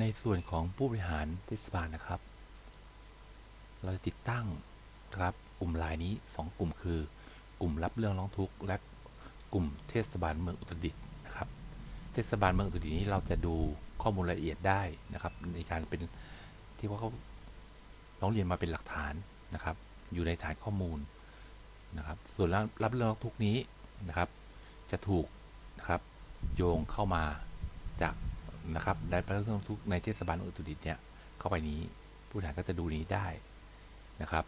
ในส่วนของผู้บริหารเทศบาลนะครับ เราจะติดตั้งนะครับกลุ่มไลน์นี้ 2 กลุ่มคือ กลุ่มรับเรื่องร้องทุกข์และกลุ่มเทศบาลเมืองอุตรดิตถ์นะครับ เทศบาลเมืองอุตรดิตถ์นี้เราจะดูข้อมูลละเอียดได้นะครับ ในการเป็นที่ว่าเขาร้องเรียนมาเป็นหลักฐานนะครับ อยู่ในฐานข้อมูลนะครับ ส่วนรับรับเรื่องร้องทุกข์นี้นะครับ จะถูกนะครับโยงเข้ามาจาก นะครับได้รับเรื่องทุกในเทศบาลองอุตรดิตถ์เนี่ยเข้าไปนี้ผู้บริหารก็จะดูนี้ได้นะครับ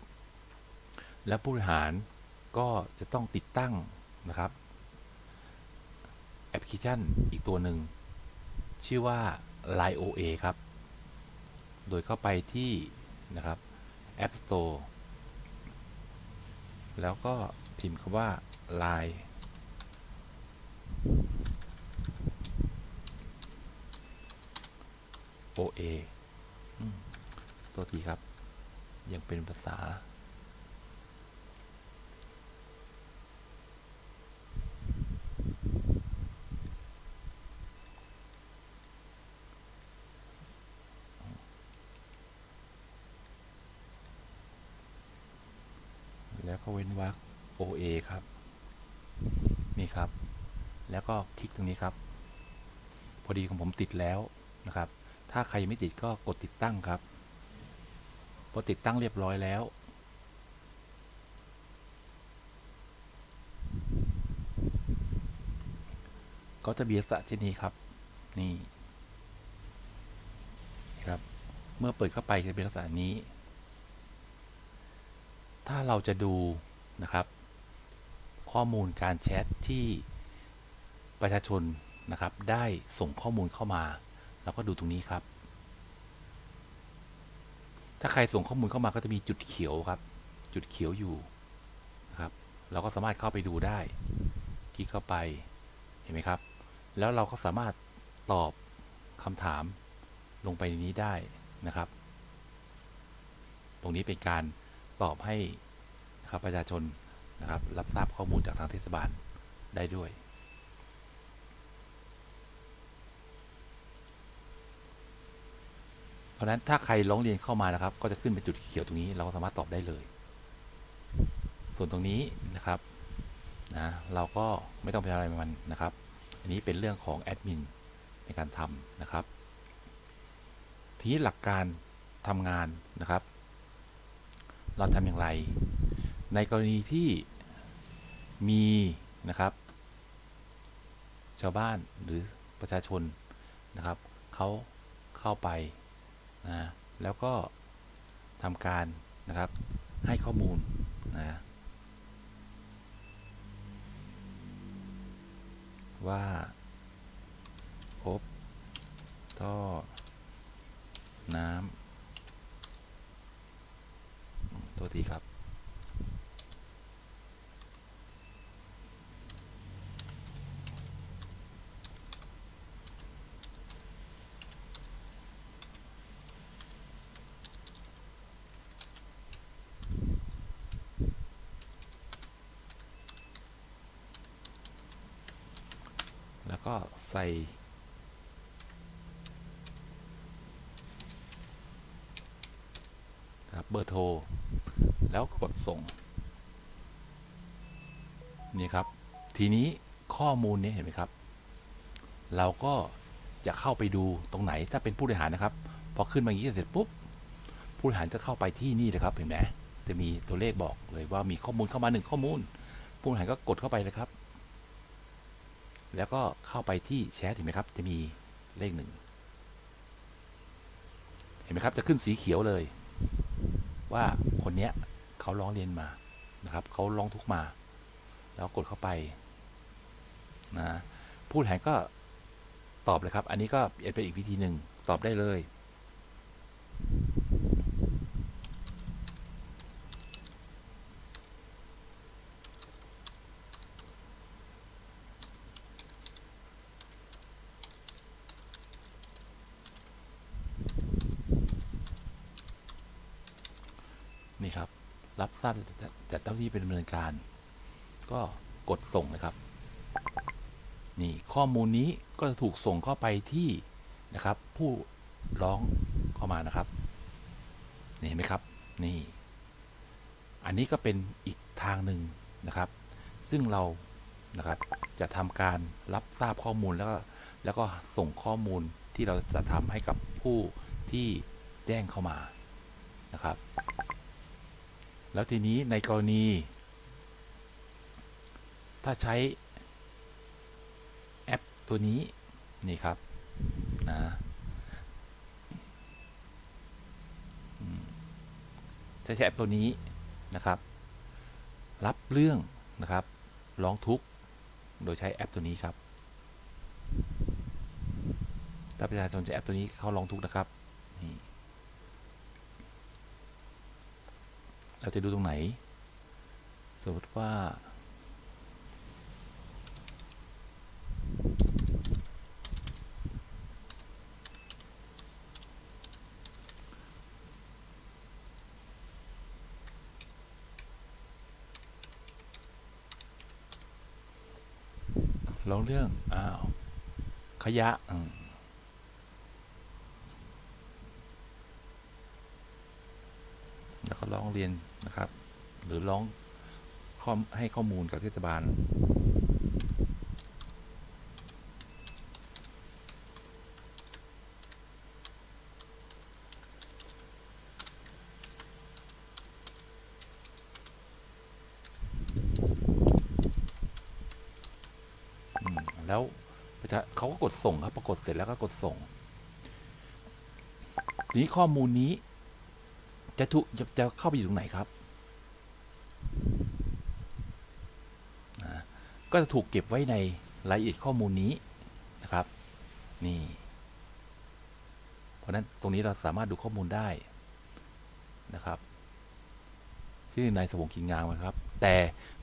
และผู้บริหารก็จะต้องติดตั้งนะครับแอปพลิเคชันอีกตัวหนึ่ง ชื่อว่า Line OA ครับ โดยเข้าไปที่นะครับ App Store แล้วก็พิมพ์คำว่า Line OA ตัวทีครับ ยังเป็นภาษา แล้วก็เว้นวรรค OA ครับ นี่ครับ แล้วก็คลิกตรงนี้ครับ พอดีของผมติดแล้วนะครับ ถ้าใครยังไม่ติดก็กดติดตั้งครับ พอติดตั้งเรียบร้อยแล้ว ก็จะมีลักษณะเช่นนี้ครับนี่นี่ครับ เมื่อเปิดเข้าไปจะเป็นลักษณะนี้ ถ้าเราจะดูนะครับ ข้อมูลการแชทที่ประชาชนนะครับ ได้ส่งข้อมูลเข้ามา เราก็ดูตรงนี้ครับ ถ้าใครส่งข้อมูลเข้ามาก็จะมีจุดเขียวครับ จุดเขียวอยู่นะครับ เราก็สามารถเข้าไปดูได้ คลิกเข้าไป เห็นไหมครับ แล้วเราก็สามารถตอบคำถามลงไปในนี้ได้นะครับ ตรงนี้เป็นการตอบให้นะครับประชาชนนะครับรับทราบข้อมูลจากทางเทศบาลได้ด้วย เพ ราะฉะนั้นถ้าใครร้องเรียนเข้ามานะครับ ก็จะขึ้นเป็นจุดเขียวตรงนี้ เราก็สามารถตอบได้เลย ส่วนตรงนี้นะครับนะเราก็ไม่ต้องไปอะไรมันนะครับ อันนี้เป็นเรื่องของแอดมินในการทำนะครับ ทีนี้หลักการทำงานนะครับ เราทำอย่างไร ในกรณีที่มีนะครับ ชาวบ้านหรือประชาชนนะครับเขาเข้าไป นะแล้วก็ทำการนะครับให้ข้อมูลนะว่าพบท่อน้ำตัวทีครับ แล้วก็ใส่ ครับเบอร์โทร แล้วกดส่ง นี่ครับ ทีนี้ข้อมูลนี้เห็นไหมครับ เราก็จะเข้าไปดูตรงไหนถ้าเป็นผู้บริหารนะครับ พอขึ้นมาอย่างนี้เสร็จปุ๊บ ผู้บริหารจะเข้าไปที่นี่เลยครับเห็นไหมจะมีตัวเลขบอกเลยว่ามีข้อมูลเข้ามาหนึ่งข้อมูล ผู้บริหารก็กดเข้าไปเลยครับ แล้วก็เข้าไปที่แชทเห็นไหมครับ จะมีเลขหนึ่งเห็นไหมครับ จะขึ้นสีเขียวเลย ว่าคนเนี้ยเขาร้องเรียนมานะครับเขาร้องทุกมา แล้วกดเข้าไปนะผู้แทนก็ตอบเลยครับ อันนี้ก็เป็นอีกวิธีหนึ่งตอบได้เลย นี่ครับ รับ ทราบจากเจ้าหน้าที่เป็นดำเนินการ ก็กดส่งนะครับ นี่ข้อมูลนี้ก็จะถูกส่งเข้าไปที่นะครับ ผู้ร้องเข้ามานะครับนี่เห็นไหมครับนี่ อันนี้ก็เป็นอีกทางหนึ่งนะครับ ซึ่งเรานะครับจะทำการรับทราบข้อมูลแล้วก็แล้วก็ส่งข้อมูลที่เราจะทำให้กับผู้ที่แจ้งเข้ามานะครับ แล้วทีนี้ในกรณี ถ้าใช้แอปตัวนี้ นี่ครับนะถ้าใช้แอปตัวนี้นะครับ รับเรื่องนะครับร้องทุกข์โดยใช้แอปตัวนี้ครับ ถ้าประชาชนใช้แอปตัวนี้เข้าร้องทุกข์นะครับนี่ เราจะดูตรงไหน สมมติว่า ลองเรื่อง อ้าว ขยะอืมแล้วก็ร้องเรียน นะครับ หรือร้องข้อให้ข้อมูลกับเทศบาล แล้วเขาก็กดส่งครับพอกดเสร็จแล้วก็กดส่งทีนี้ข้อมูลนี้จะถูกจะจะเข้าไปอยู่ตรงไหนครับนะ ก็จะถูกเก็บไว้ในรายละเอียดข้อมูลนี้นะครับ นี่ เพราะนั้นตรงนี้เราสามารถดูข้อมูลได้นะครับ ชื่อนายสวงกินงามนะครับ แต่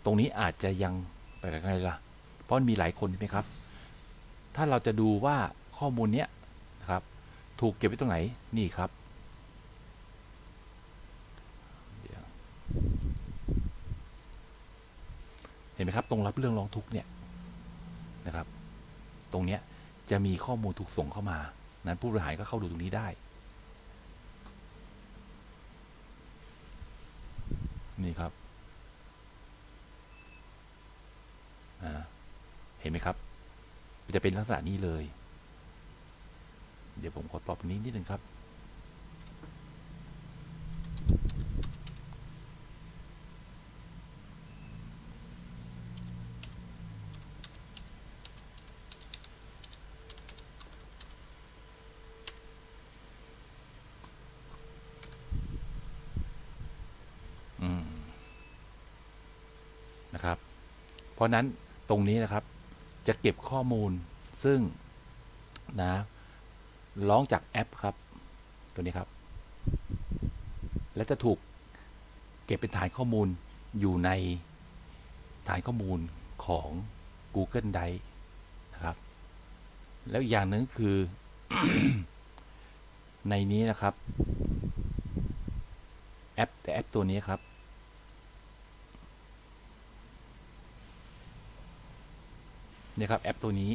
ตรงนี้อาจจะยังไปกันไงล่ะ เพราะมันมีหลายคนใช่ไหมครับ ถ้าเราจะดูว่าข้อมูลเนี้ยนะครับ ถูกเก็บไว้ตรงไหนนี่ครับเดี๋ยวเห็นไหมครับ ตรงรับเรื่องร้องทุกข์เนี่ยนะครับ ตรงเนี้ยจะมีข้อมูลถูกส่งเข้ามา นั้นผู้บริหารก็เข้าดูตรงนี้ได้ นี่ครับอ่าเห็นไหมครับ จะเป็นลักษณะนี้เลย เดี๋ยวผมขอตอบนี้นิดนึงครับ นะครับ เพราะนั้นตรงนี้นะครับจะเก็บข้อมูลซึ่งนะร้องจากแอปครับ ตัวนี้ครับ และจะถูกเก็บเป็นฐานข้อมูลอยู่ในฐานข้อมูลของ Google Drive นะครับ แล้วอีกอย่างหนึ่งคือในนี้นะครับ แอปแต่แอปตัวนี้ครับ นี่ยครับแอปตัวนี้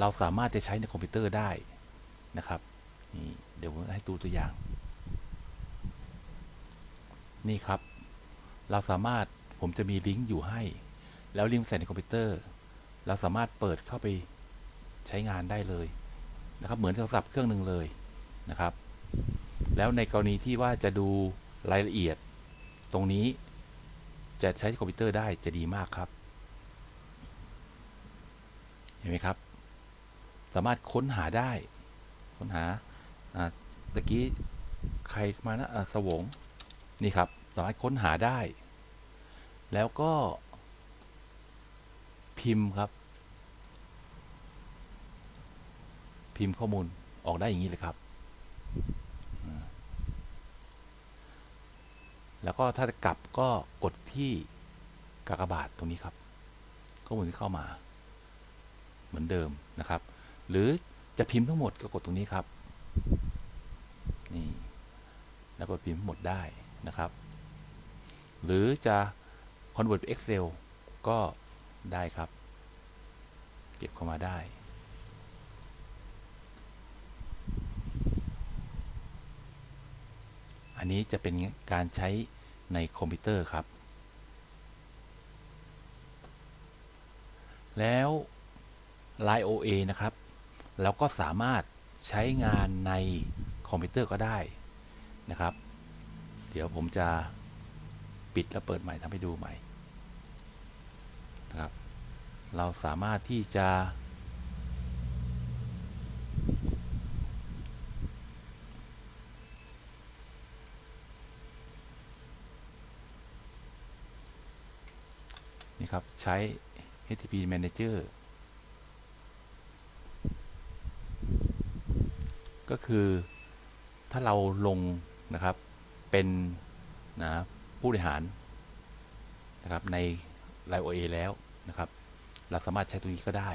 เราสามารถจะใช้ในคอมพิวเตอร์ได้นะครับนี่เดี๋ยวผมให้ดูตัวอย่าง นี่ครับ เราสามารถผมจะมีลิงก์อยู่ให้ แล้วลิงก์ใส่ในคอมพิวเตอร์ เราสามารถเปิดเข้าไปใช้งานได้เลยนะครับเหมือนโทรศัพท์เครื่องหนึ่งเลยนะครับ แล้วในกรณีที่ว่าจะดูรายละเอียด ตรงนี้จะใช้คอมพิวเตอร์ได้จะดีมากครับ ห็นไหมครับ สามารถค้นหาได้ ค้นหาตะกี้ใครมานะอ่าสวงนี่ครับ สามารถค้นหาได้ แล้วก็ พิมพ์ครับ พิมพ์ข้อมูลออกได้อย่างนี้เลยครับแล้วก็ถ้าจะกลับก็กดที่กากบาทตรงนี้ครับ ข้อมูลที่เข้ามา เหมือนเดิมนะครับ หรือจะพิมพ์ทั้งหมดก็กดตรงนี้ครับนี่แล้วกดพิมพ์หมดได้นะครับ หรือจะ convert เป็น Excel ก็ได้ครับ เก็บเข้ามาได้ อันนี้จะเป็นการใช้ในคอมพิวเตอร์ครับ แล้ว Line OA นะครับเราก็สามารถใช้งานในคอมพิวเตอร์ก็ได้นะครับ เดี๋ยวผมจะปิดแล้วเปิดใหม่ทำให้ดูใหม่นะครับ เราสามารถที่จะ นี่ครับ ใช้ HTTP Manager คือถ้าเราลงนะครับเป็นนะผู้บริหารนะครับใน l i o a แล้วนะครับ เราสามารถใช้ตรงนี้ก็ได้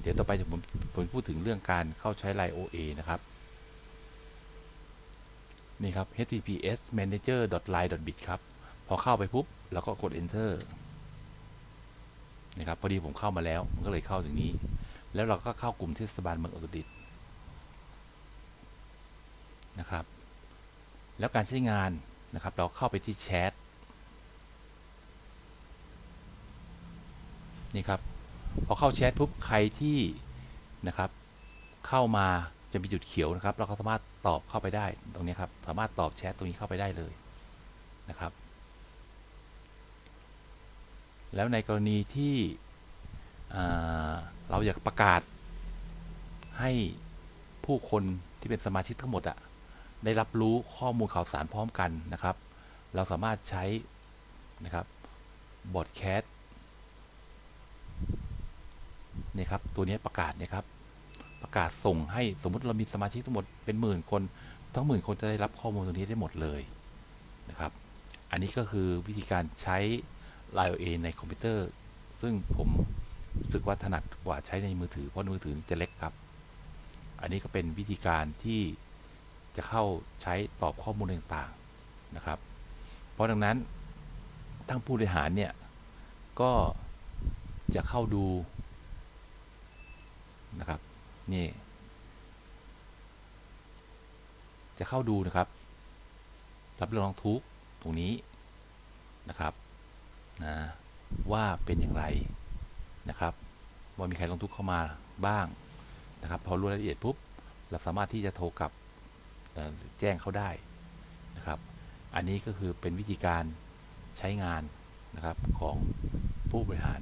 เดี๋ยวต่อไปผมผมพูดถึงเรื่องการเข้าใช้ l i o a นะครับ นี่ครับ https manager line bit ครับ พอเข้าไปปุ๊บเราก็กด enter นะครับพอดีผมเข้ามาแล้ว มันก็เลยเข้าถึงนี้ แล้วเราก็เข้ากลุ่มเทศบาลเมืองอุตรดิตถ์ นะครับ แล้วการใช้งานนะครับ เราเข้าไปที่แชทนี่ครับ พอเข้าแชทปุ๊บใครที่นะครับ เข้ามาจะมีจุดเขียวนะครับ เราก็สามารถตอบเข้าไปได้ตรงนี้ครับ สามารถตอบแชทตรงนี้เข้าไปได้เลยนะครับ แล้วในกรณีที่เราอยากประกาศให้ผู้คนที่เป็นสมาชิกทั้งหมดอะ ได้รับรู้ข้อมูลข่าวสารพร้อมกันนะครับ เราสามารถใช้นะครับบอดแคสต์นี่ครับ ตัวนี้ประกาศเนี่ยครับ ประกาศส่งให้สมมุติเรามีสมาชิกทั้งหมดเป็นหมื่นคน ทั้งหมื่นคนจะได้รับข้อมูลตรงนี้ได้หมดเลยนะครับ อันนี้ก็คือวิธีการใช้ l i o a ในคอมพิวเตอร์ ซึ่งผมรู้สึกว่าถนัดกว่าใช้ในมือถือเพราะมือถือจะเล็กครับ อันนี้ก็เป็นวิธีการที่ จะเข้าใช้ตอบข้อมูลต่างๆนะครับ เพราะดังนั้นทั้งผู้บริหารเนี่ยก็จะเข้าดูนะครับนี่จะเข้าดูนะครับ รับเรื่องร้องทุกข์ตรงนี้นะครับนะว่าเป็นอย่างไรนะครับ ว่ามีใครร้องทุกข์เข้ามาบ้างนะครับ พอรู้รายละเอียดปุ๊บเราสามารถที่จะโทรกลับ แจ้งเขาได้นะครับ อันนี้ก็คือเป็นวิธีการใช้งานนะครับของผู้บริหาร